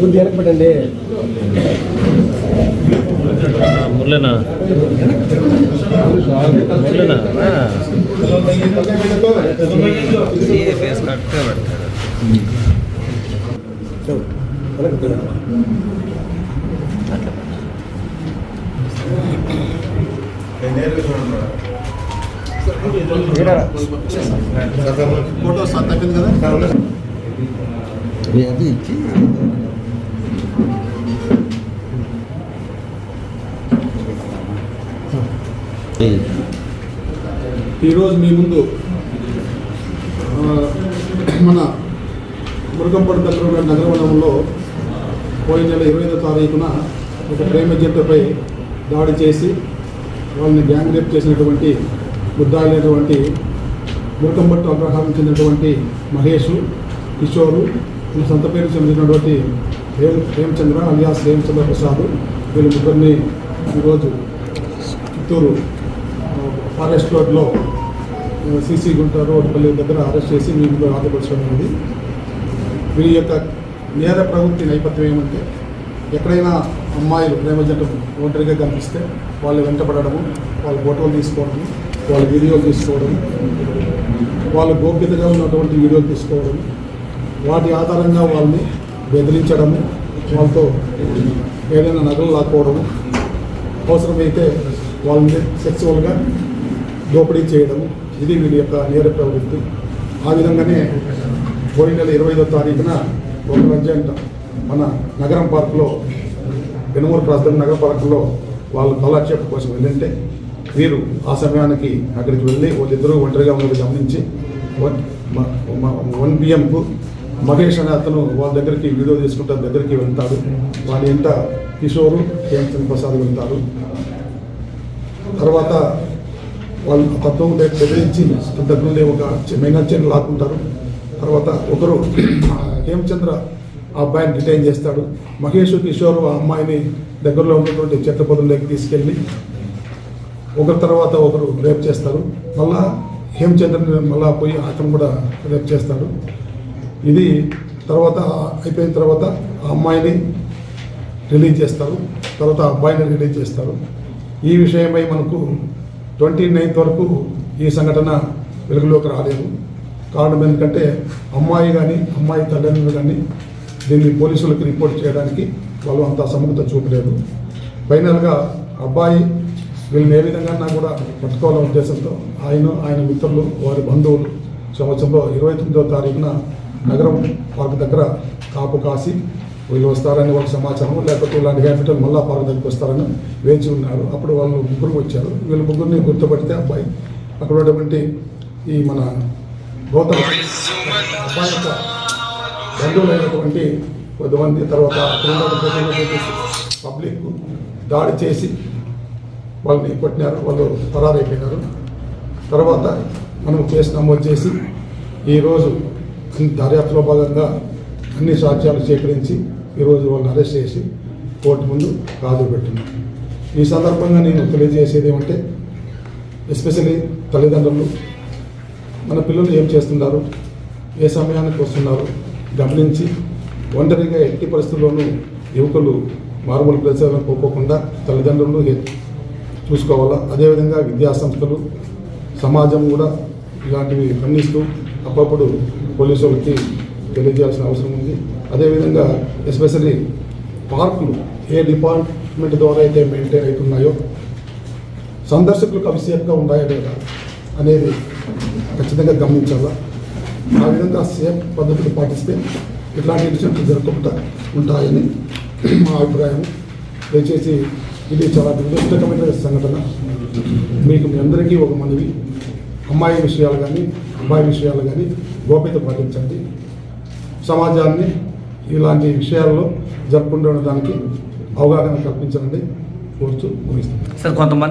కొద్దిగా వెనక్కి పెట్టండి మురళినా మురళినా ఫేస్ కరెక్ట్గా పెడతారు వెనక్కి పెట్టండి ఫోటో సార్ తగ్గింది కదా అది ఇచ్చి ఈరోజు మీ ముందు మన మురుగంపడి దగ్గర ఉన్న నగరవనంలో పోయిన నెల ఇరవై ఐదో తారీఖున ఒక ప్రేమ జంటపై దాడి చేసి వాళ్ళని గ్యాంగ్ రేప్ చేసినటువంటి ముద్దాయినటువంటి మురుకంపట్టు అగ్రహారం చెందినటువంటి మహేష్ కిషోరు వీళ్ళ సొంత పేరు చెందినటువంటి హేమ్ హేమచంద్ర అలియాస్ హేమచంద్ర ప్రసాద్ వీళ్ళ ముగ్గురిని ఈరోజు చిత్తూరు ఫారెస్ట్ రోడ్లో సీసీ గుంట రోడ్పల్లి దగ్గర అరెస్ట్ చేసి మీ ముందు ఉంది వీరి యొక్క నేర ప్రవృత్తి నేపథ్యం ఏమంటే ఎక్కడైనా అమ్మాయిలు ప్రేమ ఒంటరిగా కనిపిస్తే వాళ్ళు వెంటపడము వాళ్ళ ఫోటోలు తీసుకోవడం వాళ్ళ వీడియోలు తీసుకోవడం వాళ్ళ గోప్యతగా ఉన్నటువంటి వీడియోలు తీసుకోవడం వాటి ఆధారంగా వాళ్ళని బెదిరించడము వాళ్ళతో ఏదైనా నగలు లాక్కోవడము అవసరమైతే వాళ్ళని సెక్సువల్గా దోపిడీ చేయడం ఇది వీళ్ళ యొక్క నేర ప్రవృత్తి. ఆ విధంగానే పోయిన నెల ఇరవై ఐదో తారీఖున ఒక అర్జెంట్ మన నగరం పార్కులో పెనుమూరు ప్రాంతం నగర పార్కులో వాళ్ళు కళాక్షేపం కోసం వెళ్ళింటే వీరు ఆ సమయానికి అక్కడికి వెళ్ళి వాళ్ళిద్దరూ ఒంటరిగా ఉన్నది గమనించి వన్ వన్ పిఎంకు మహేష్ అనే అతను వాళ్ళ దగ్గరికి వీడియో తీసుకుంటా దగ్గరికి వెళ్తాడు. వాళ్ళ ఇంట కిషోరు హేమచంద్ర ప్రసాద్ వెళ్తారు. తర్వాత వాళ్ళు తత్వం బెదిరించి దగ్గర ఒక మైనర్ చైన్ లాక్కుంటారు. తర్వాత ఒకరు హేమచంద్ర ఆ అబ్బాయిని డిటైన్ చేస్తాడు. మహేష్ కిషోర్ ఆ అమ్మాయిని దగ్గరలో ఉన్నటువంటి చెట్ల పొదల్లోకి తీసుకెళ్ళి ఒకరి తర్వాత ఒకరు రేప్ చేస్తారు. మళ్ళా హేమచంద్రని మళ్ళా పోయి అతను కూడా రేప్ చేస్తాడు. ఇది తర్వాత అయిపోయిన తర్వాత ఆ అమ్మాయిని రిలీజ్ చేస్తారు. తర్వాత ఆ అబ్బాయిని రిలీజ్ చేస్తారు. ఈ విషయమై మనకు ట్వంటీ నైన్త్ వరకు ఈ సంఘటన వెలుగులోకి రాలేదు. కారణం ఎందుకంటే అమ్మాయి కానీ అమ్మాయి తల్లిదండ్రులు కానీ దీన్ని పోలీసులకు రిపోర్ట్ చేయడానికి వాళ్ళు అంత సముఖత చూపలేదు. ఫైనల్గా అబ్బాయి వీళ్ళని ఏ విధంగా కూడా పట్టుకోవాలనే ఉద్దేశంతో ఆయన ఆయన మిత్రులు వారి బంధువులు సంవత్సరంలో ఇరవై తొమ్మిదవ తారీఖున నగరం పార్క్ దగ్గర కాపు కాసి వీళ్ళు వస్తారని వాళ్ళ సమాచారం లేకపోతే ఇలాంటి క్యాపిటల్ మళ్ళా పార్క్ వస్తారని వేచి ఉన్నారు. అప్పుడు వాళ్ళు ముగ్గురు వచ్చారు. వీళ్ళు ముగ్గురిని గుర్తుపడితే అబ్బాయి అక్కడ ఉన్నటువంటి ఈ మన గౌతమ అబ్బాయి యొక్క బంధువులైనటువంటి కొద్దిమంది తర్వాత పబ్లిక్ దాడి చేసి వాళ్ళని కొట్టినారు. వాళ్ళు పరారైపోయినారు. తర్వాత మనం కేసు నమోదు చేసి ఈరోజు దర్యాప్తులో భాగంగా అన్ని సాక్ష్యాలు సేకరించి ఈరోజు వాళ్ళని అరెస్ట్ చేసి కోర్టు ముందు హాజరు పెట్టినాం ఈ సందర్భంగా నేను తెలియజేసేది ఏమంటే ఎస్పెషలీ తల్లిదండ్రులు మన పిల్లలు ఏం చేస్తున్నారు? ఏ సమయానికి వస్తున్నారు? గమనించి ఒంటరిగా ఎట్టి పరిస్థితుల్లోనూ యువకులు మారుమూల ప్రదేశాలను పోకోకుండా తల్లిదండ్రులు చూసుకోవాలా? అదేవిధంగా విద్యా సంస్థలు సమాజం కూడా ఇలాంటివి ఖండిస్తూ అప్పుడప్పుడు పోలీసు వాళ్ళకి తెలియజేయాల్సిన అవసరం ఉంది. అదేవిధంగా ఎస్పెషల్లీ పార్కులు ఏ డిపార్ట్మెంట్ ద్వారా అయితే మెయింటైన్ అవుతున్నాయో సందర్శకులకు అవి సేఫ్గా ఉన్నాయా లేదా అనేది ఖచ్చితంగా గమనించాలా? ఆ విధంగా సేఫ్ పద్ధతులు పాటిస్తే ఇట్లాంటి ఇన్సిడెంట్లు జరగకుండా ఉంటాయని మా అభిప్రాయం. దయచేసి ఇది చాలా దురదృష్టకమైన సంఘటన. మీకు మీ అందరికీ ఒక మనవి. అమ్మాయి విషయాలు కానీ అబ్బాయి విషయాలు కానీ గోప్యత పాటించండి. సమాజాన్ని ఇలాంటి విషయాల్లో జరుపుకుంటున్న దానికి అవగాహన కల్పించాలని కోరుతూ ముగిస్తాను సార్ కొంతమంది